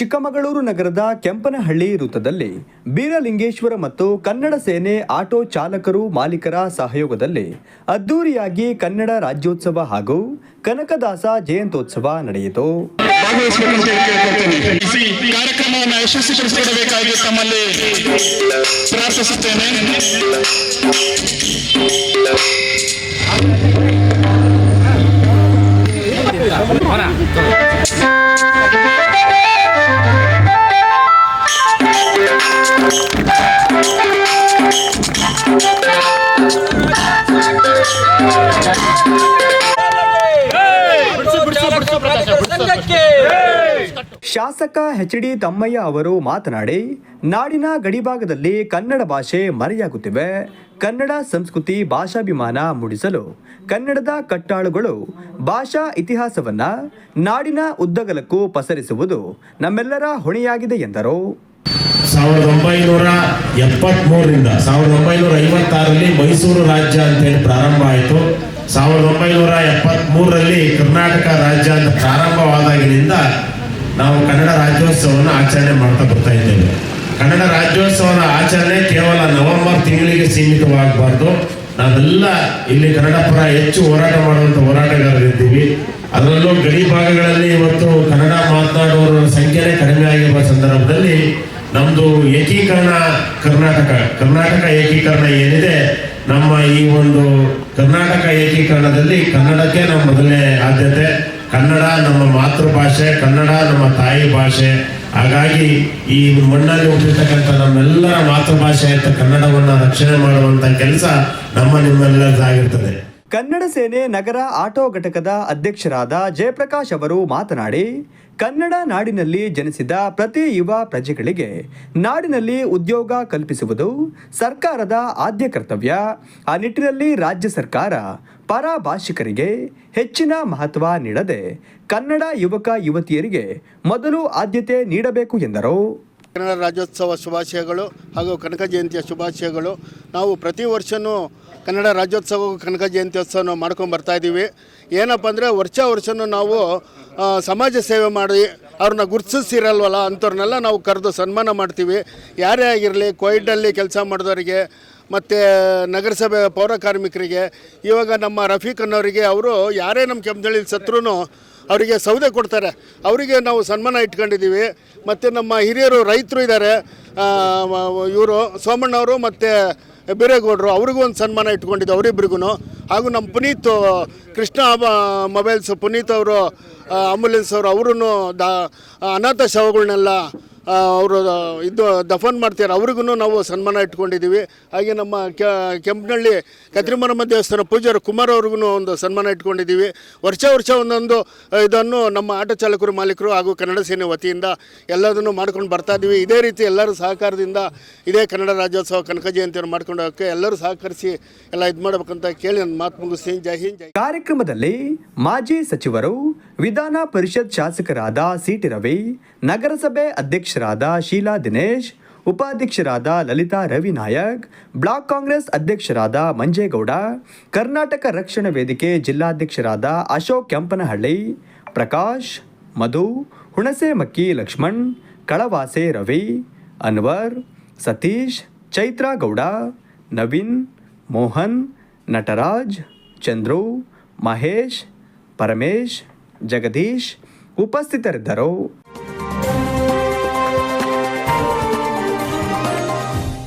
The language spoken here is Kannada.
ಚಿಕ್ಕಮಗಳೂರು ನಗರದ ಕೆಂಪನಹಳ್ಳಿ ವೃತ್ತದಲ್ಲಿ ಬೀರಲಿಂಗೇಶ್ವರ ಮತ್ತು ಕನ್ನಡ ಸೇನೆ ಆಟೋ ಚಾಲಕರು ಮಾಲೀಕರ ಸಹಯೋಗದಲ್ಲಿ ಅದ್ದೂರಿಯಾಗಿ ಕನ್ನಡ ರಾಜ್ಯೋತ್ಸವ ಹಾಗೂ ಕನಕದಾಸ ಜಯಂತ್ಯೋತ್ಸವ ನಡೆಯಿತು. ಕಾರ್ಯಕ್ರಮವನ್ನು ತಮ್ಮಲ್ಲಿ ಪ್ರಾರ್ಥಿಸುತ್ತೇನೆ. ಶಾಸಕ ಎಚ್ ಡಿ ತಮ್ಮಯ್ಯ ಅವರು ಮಾತನಾಡಿ, ನಾಡಿನ ಗಡಿಭಾಗದಲ್ಲಿ ಕನ್ನಡ ಭಾಷೆ ಮರೆಯಾಗುತ್ತಿವೆ. ಕನ್ನಡ ಸಂಸ್ಕೃತಿ ಭಾಷಾಭಿಮಾನ ಮೂಡಿಸಲು ಕನ್ನಡದ ಕಟ್ಟಾಳುಗಳು ಭಾಷಾ ಇತಿಹಾಸವನ್ನ ನಾಡಿನ ಉದ್ದಗಲಕ್ಕೂ ಪಸರಿಸುವುದು ನಮ್ಮೆಲ್ಲರ ಹೊಣೆಯಾಗಿದೆ ಎಂದರು. ಸಾವಿರದ ಒಂಬೈನೂರ ಎಪ್ಪತ್ತ್ಮೂರರಿಂದ ಸಾವಿರದ ಒಂಬೈನೂರ ಐವತ್ತಾರರಲ್ಲಿ ಮೈಸೂರು ರಾಜ್ಯ ಅಂತೇಳಿ ಪ್ರಾರಂಭ ಆಯಿತು. ಸಾವಿರದ ಒಂಬೈನೂರ ಎಪ್ಪತ್ತ್ಮೂರರಲ್ಲಿ ಕರ್ನಾಟಕ ರಾಜ್ಯ ಅಂತ ಪ್ರಾರಂಭವಾದಾಗಿನಿಂದ ನಾವು ಕನ್ನಡ ರಾಜ್ಯೋತ್ಸವವನ್ನು ಆಚರಣೆ ಮಾಡ್ತಾ ಬರ್ತಾ ಇದ್ದೇವೆ. ಕನ್ನಡ ರಾಜ್ಯೋತ್ಸವದ ಆಚರಣೆ ಕೇವಲ ನವೆಂಬರ್ ತಿಂಗಳಿಗೆ ಸೀಮಿತವಾಗಬಾರ್ದು. ನಾವೆಲ್ಲ ಇಲ್ಲಿ ಕನ್ನಡ ಪರ ಹೆಚ್ಚು ಹೋರಾಟ ಮಾಡುವಂಥ ಹೋರಾಟಗಾರರಿದ್ದೀವಿ ಅದರಲ್ಲೂ ಗಡಿ ಭಾಗಗಳಲ್ಲಿ ಇವತ್ತು ಕನ್ನಡ ಮಾತನಾಡುವವರ ಸಂಖ್ಯೆನೇ ಕಡಿಮೆ ಆಗಿರುವ ಸಂದರ್ಭದಲ್ಲಿ ನಮ್ಮದು ಏಕೀಕರಣ ಕರ್ನಾಟಕ ಕರ್ನಾಟಕ ಏಕೀಕರಣ ಏನಿದೆ, ನಮ್ಮ ಈ ಒಂದು ಕರ್ನಾಟಕ ಏಕೀಕರಣದಲ್ಲಿ ಕನ್ನಡಕ್ಕೆ ನಮ್ಮ ಮೊದಲನೇ ಆದ್ಯತೆ, ಕನ್ನಡ ನಮ್ಮ ಮಾತೃಭಾಷೆ, ಕನ್ನಡ ನಮ್ಮ ತಾಯಿ ಭಾಷೆ. ಹಾಗಾಗಿ ಈ ಮಣ್ಣಲ್ಲಿ ಹುಟ್ಟಿರ್ತಕ್ಕಂಥ ನಮ್ಮೆಲ್ಲರ ಮಾತೃಭಾಷೆ ಅಂತ ಕನ್ನಡವನ್ನು ರಕ್ಷಣೆ ಮಾಡುವಂಥ ಕೆಲಸ ನಮ್ಮ ನಿಮ್ಮೆಲ್ಲರದಾಗಿರ್ತದೆ. ಕನ್ನಡ ಸೇನೆ ನಗರ ಆಟೋ ಘಟಕದ ಅಧ್ಯಕ್ಷರಾದ ಜಯಪ್ರಕಾಶ್ ಅವರು ಮಾತನಾಡಿ, ಕನ್ನಡ ನಾಡಿನಲ್ಲಿ ಜನಿಸಿದ ಪ್ರತಿ ಯುವ ಪ್ರಜೆಗಳಿಗೆ ನಾಡಿನಲ್ಲಿ ಉದ್ಯೋಗ ಕಲ್ಪಿಸುವುದು ಸರ್ಕಾರದ ಆದ್ಯ ಕರ್ತವ್ಯ. ಆ ನಿಟ್ಟಿನಲ್ಲಿ ರಾಜ್ಯ ಸರ್ಕಾರ ಪರಭಾಷಿಕರಿಗೆ ಹೆಚ್ಚಿನ ಮಹತ್ವ ನೀಡದೆ, ಕನ್ನಡ ಯುವಕ ಯುವತಿಯರಿಗೆ ಮೊದಲು ಆದ್ಯತೆ ನೀಡಬೇಕು ಎಂದರು. ಕನ್ನಡ ರಾಜ್ಯೋತ್ಸವ ಶುಭಾಶಯಗಳು ಹಾಗೂ ಕನಕ ಜಯಂತಿಯ ಶುಭಾಶಯಗಳು. ನಾವು ಪ್ರತಿ ವರ್ಷವೂ ಕನ್ನಡ ರಾಜ್ಯೋತ್ಸವ ಕನಕ ಜಯಂತ್ಯೋತ್ಸವನ ಮಾಡ್ಕೊಂಡು ಬರ್ತಾ ಇದ್ದೀವಿ ಏನಪ್ಪ ಅಂದರೆ ವರ್ಷ ವರ್ಷನೂ ನಾವು ಸಮಾಜ ಸೇವೆ ಮಾಡಿ ಅವ್ರನ್ನ ಗುರುತಿಸಿರಲ್ವಲ್ಲ ಅಂಥವ್ರನ್ನೆಲ್ಲ ನಾವು ಕರೆದು ಸನ್ಮಾನ ಮಾಡ್ತೀವಿ. ಯಾರೇ ಆಗಿರಲಿ ಕೋವಿಡಲ್ಲಿ ಕೆಲಸ ಮಾಡಿದವರಿಗೆ, ಮತ್ತು ನಗರಸಭೆ ಪೌರ ಕಾರ್ಮಿಕರಿಗೆ, ಇವಾಗ ನಮ್ಮ ರಫೀಕ್ ಅನ್ನೋರಿಗೆ ಅವರು ಯಾರೇ ನಮ್ಮ ಕೆಂಪದಳ್ಳಿ ಸತ್ರೂ ಅವರಿಗೆ ಸೌದೆ ಕೊಡ್ತಾರೆ. ಅವರಿಗೆ ನಾವು ಸನ್ಮಾನ ಇಟ್ಕೊಂಡಿದ್ದೀವಿ ಮತ್ತು ನಮ್ಮ ಹಿರಿಯರು ರೈತರು ಇದ್ದಾರೆ. ಇವರು ಸೋಮಣ್ಣವರು ಮತ್ತು ಬೀರೇಗೌಡರು ಅವ್ರಿಗೂ ಒಂದು ಸನ್ಮಾನ ಇಟ್ಕೊಂಡಿದ್ದು ಅವರಿಬ್ರಿಗೂ ಹಾಗೂ ನಮ್ಮ ಪುನೀತ್ ಕೃಷ್ಣ ಮೊಬೈಲ್ಸ್ ಪುನೀತ್ ಅವರು ಆಂಬುಲೆನ್ಸ್ ಅವರು ಅವರು ದ ಅನಾಥ ಶವಗಳನ್ನೆಲ್ಲ ಅವರು ಇದು ದಫನ್ ಮಾಡ್ತಾರೆ ಅವ್ರಿಗೂ ನಾವು ಸನ್ಮಾನ ಇಟ್ಕೊಂಡಿದ್ದೀವಿ ಹಾಗೆ ನಮ್ಮ ಕೆಂಪನಹಳ್ಳಿ ಕತ್ರಿಮರಮ್ಮ ದೇವಸ್ಥಾನ ಪೂಜಾರ ಕುಮಾರ್ ಅವ್ರಿಗೂ ಒಂದು ಸನ್ಮಾನ ಇಟ್ಕೊಂಡಿದ್ದೀವಿ ವರ್ಷ ವರ್ಷ ಒಂದೊಂದು ಇದನ್ನು ನಮ್ಮ ಆಟೋ ಚಾಲಕರು, ಮಾಲೀಕರು ಹಾಗೂ ಕನ್ನಡ ಸೇನೆ ವತಿಯಿಂದ ಎಲ್ಲದನ್ನು ಮಾಡ್ಕೊಂಡು ಬರ್ತಾ ಇದ್ದೀವಿ ಇದೇ ರೀತಿ ಎಲ್ಲರೂ ಸಹಕಾರದಿಂದ ಇದೇ ಕನ್ನಡ ರಾಜ್ಯೋತ್ಸವ ಕನಕ ಜಯಂತಿಯನ್ನು ಮಾಡ್ಕೊಂಡು ಹೋಗೋಕ್ಕೆ ಎಲ್ಲರೂ ಸಹಕರಿಸಿ ಎಲ್ಲ ಇದು ಮಾಡ್ಬೇಕಂತ ಕೇಳಿ ನನ್ನ ಮಾತು ಮುಗಿಸ್ತೀನಿ. ಜೈ ಹಿಂದ್, ಜೈ ಕಾರ್ಯಕ್ರಮದಲ್ಲಿ ಮಾಜಿ ಸಚಿವರು ವಿಧಾನ ಪರಿಷತ್ ಶಾಸಕರಾದ ಸಿಟಿ ರವಿ, ನಗರಸಭೆ ಅಧ್ಯಕ್ಷರಾದ ಶೀಲಾ ದಿನೇಶ್, ಉಪಾಧ್ಯಕ್ಷರಾದ ಲಲಿತಾ ರವಿ ನಾಯಕ್, ಬ್ಲಾಕ್ ಕಾಂಗ್ರೆಸ್ ಅಧ್ಯಕ್ಷರಾದ ಮಂಜೇಗೌಡ, ಕರ್ನಾಟಕ ರಕ್ಷಣಾ ವೇದಿಕೆ ಜಿಲ್ಲಾಧ್ಯಕ್ಷರಾದ ಅಶೋಕ್ ಕೆಂಪನಹಳ್ಳಿ, ಪ್ರಕಾಶ್, ಮಧು ಹುಣಸೆಮಕ್ಕಿ ಲಕ್ಷ್ಮಣ್, ಕಳವಾಸೆ ರವಿ, ಅನ್ವರ್, ಸತೀಶ್, ಚೈತ್ರ ಗೌಡ, ನವೀನ್, ಮೋಹನ್, ನಟರಾಜ್, ಚಂದ್ರು, ಮಹೇಶ್, ಪರಮೇಶ್ जगदीश उपस्थितरिद्धरौ